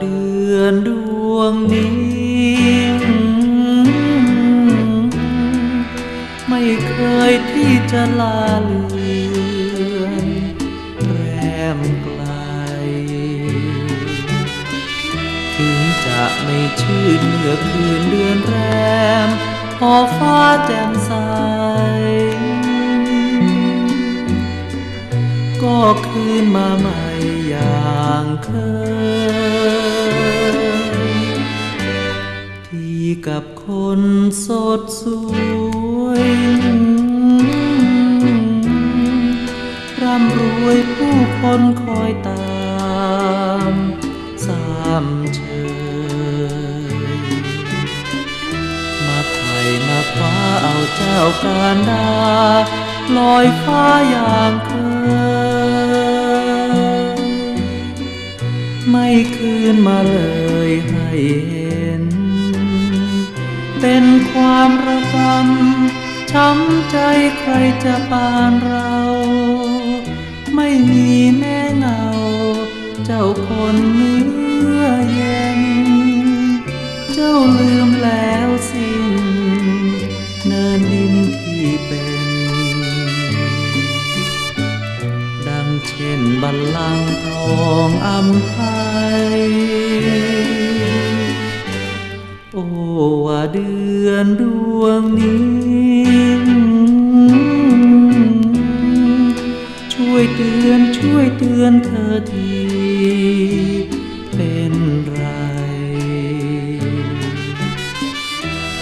เดือนดวงนี้ ไม่เคยที่จะลาเลือนแรมไกล ถึงจะไม่ชื่นเมื่อคืนเดือนแรม พอฟ้าแจ่มใสก็คืนมาใหม่อย่างเคย ที่กับคนสดสวยร่ำรวยผู้คนคอยตามสามเชยมาไถ่มาคว้าเอาเจ้าการดาลอยฟ้าอย่างเคย ไม่คืนมาเลยให้เห็น เป็นความระบำช้ำใจใครจะปานเรา ไม่มีแม่เงา เจ้าคนเนื้อเย็น เจ้าลืมแล้วสิ้นเนินดินที่เป็น เช่นบัลลังก์ทองอำไพโอ้ว่าเดือนดวงนี้ ช่วยเตือนช่วยเตือนเธอทีเป็นไร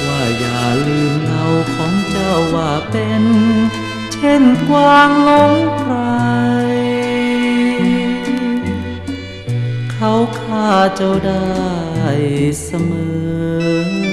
ว่าอย่าลืมเงาของเจ้าว่าเป็น เช่นกวางหลงใคราฆ่ เจ้าได้เสมอ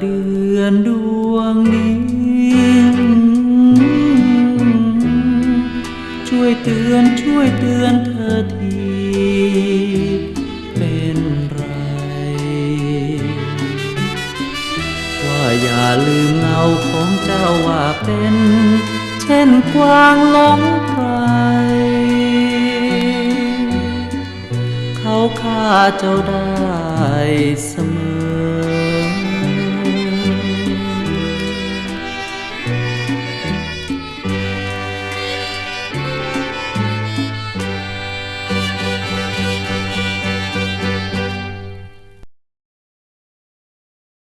เดือนดวงนี้ ช่วยเตือนช่วยเตือนเธอทีเป็นไร ว่าอย่าลืมเงาของเจ้าว่าเป็น เช่นกวางหลงใคร เขาฆ่าเจ้าได้เสมอ